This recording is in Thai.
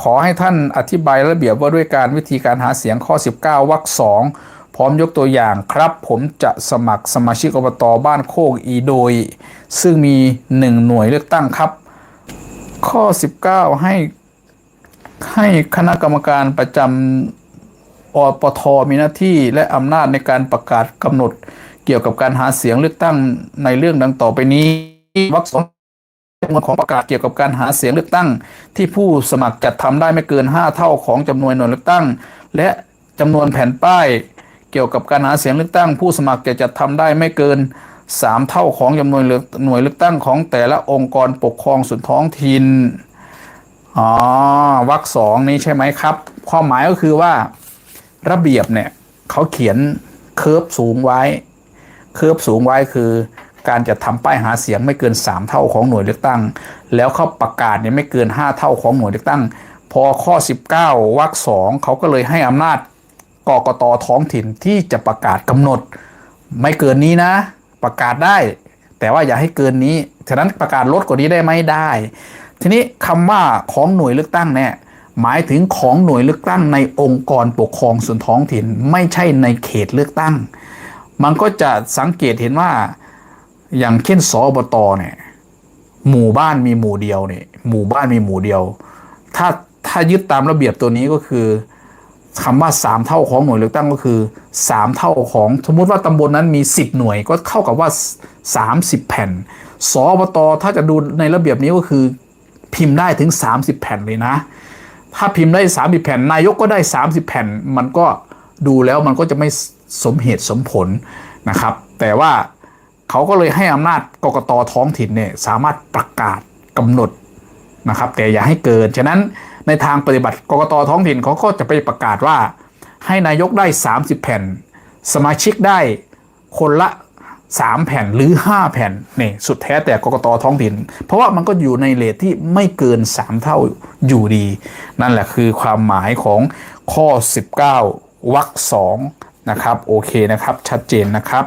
ขอให้ท่านอธิบายระเบียบว่าด้วยการวิธีการหาเสียงข้อ 19วรรคสองพร้อมยกตัวอย่างครับ ผมจะสมัครสมาชิกอบตบ้านโคกอีโดย ซึ่งมี 1 หน่วยเลือกตั้งครับ ข้อ 19 ให้ให้คณะกรรมการประจำอปทมีหน้าที่และอำนาจในการประกาศกำหนดเกี่ยวกับการหาเสียงเลือกตั้งในเรื่องดังต่อไปนี้วรรคสอง จำนวนของประกาศเกี่ยวกับการหาเสียงเลือกตั้ง ที่ผู้สมัครจัดทำได้ไม่เกิน 5 เท่าของจำนวนหน่วยเลือกตั้ง และจำนวนแผ่นป้าย เกี่ยวกับการหาเสียงเลือกตั้ง ผู้สมัครจะจัดทำได้ไม่เกิน 3 เท่าของจำนวนเลือกหน่วยเลือกตั้งของแต่ละองค์กรปกครองส่วนท้องถิ่นอ๋อวรรคสองนี้ใช่ไหมครับ ความหมายก็คือว่าระเบียบเนี่ยเขาเขียนเคิร์ฟสูงไว้เคิร์ฟสูงไว้คือ การจะทำป้ายหาเสียงไม่เกิน 3 เท่าของหน่วยเลือกตั้ง แล้วเขาประกาศเนี่ยไม่เกิน 5 เท่าของหน่วยเลือกตั้ง พอข้อ 19วรรคสองเขาก็เลยให้อำนาจกกตท้องถิ่นที่จะประกาศกำหนด ไม่เกินนี้นะ ประกาศได้ แต่ว่าอย่าให้เกินนี้ฉะนั้นประกาศลดกว่านี้ได้ไหมได้ ทีนี้คำว่าของหน่วยเลือกตั้งเนี่ยหมายถึงของหน่วยเลือกตั้งในองค์กรปกครองส่วนท้องถิ่น ไม่ใช่ในเขตเลือกตั้ง มันก็จะสังเกตเห็นว่า อย่างเช่นสอบตเนี่ย หมู่บ้านมีหมู่เดียวเนี่ย หมู่บ้านมีหมู่เดียว ถ้าถ้ายึดตามระเบียบตัวนี้ก็คือคำว่า 3 เท่าของหน่วยเลือกตั้งก็คือ 3 เท่าของสมมุติว่าตำบลนั้นมี 10 หน่วยก็เข้ากับว่า 30 แผ่นสอบตถ้าจะดูในระเบียบนี้ก็คือ พิมพ์ได้ถึง 30 แผ่นเลยนะ ถ้าพิมพ์ได้ 30 แผ่นนายกก็ได้ 30 แผ่น มันก็ดูแล้วมันก็จะไม่สมเหตุสมผลนะครับ แต่ว่า เขาก็เลยให้อำนาจกกตท้องถิ่นเนี่ยสามารถประกาศกำหนดนะครับแต่อย่าให้เกิน ฉะนั้นในทางปฏิบัติกกตท้องถิ่นเขาก็จะไปประกาศว่า ให้นายกได้ 30 แผ่น สมาชิกได้คนละ 3 แผ่นหรือ 5 แผ่นนี่สุดแท้แต่กกตท้องถิ่น เพราะว่ามันก็อยู่ในเลทที่ไม่เกิน 3 เท่าอยู่ดี นั่นแหละคือความหมายของข้อ 19วรรคสองนะครับโอเคนะครับชัดเจนนะครับ